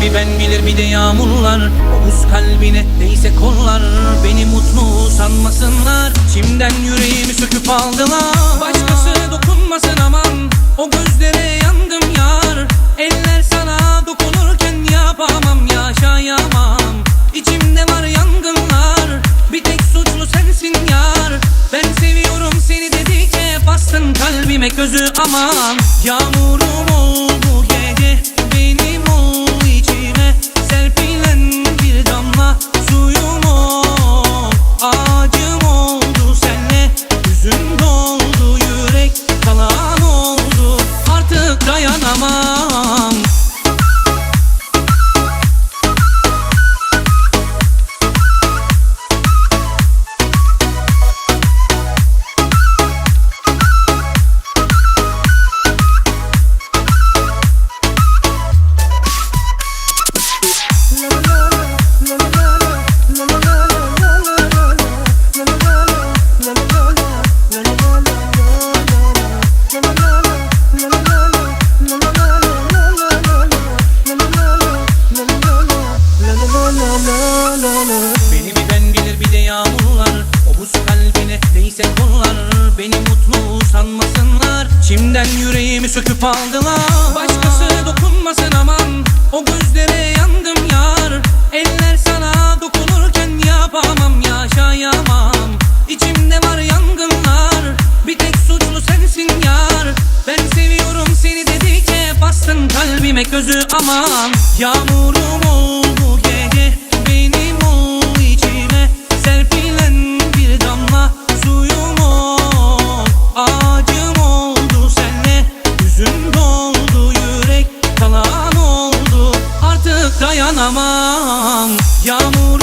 Bir ben bilir bir de yağmurlar? O buz kalbine değse kollar. Beni mutlu sanmasınlar. Şimdiden yüreğimi söküp aldılar. Başkası dokunmasın aman. O gözlere yandım yar. Eller sana dokunurken yapamam yaşayamam. İçimde var yangınlar. Bir tek suçlu sensin yar. Ben seviyorum seni dedikçe Bastın kalbime gözü aman. Yağmurum Beni bir ben bilir bir de yağmurlar. O buz kalbine değse kollar Beni mutlu sanmasınlar. Şimdiden yüreğimi söküp aldılar. Başkası dokunmasın aman. O gözlere yandım yar. Eller sana dokunurken yapamam yaşayamam. İçimde var yangınlar. Bir tek suçlu sensin yar. Ben seviyorum seni dedikçe Bastın kalbime gözü aman. Yağmurum ol dayanamam. Yağmurum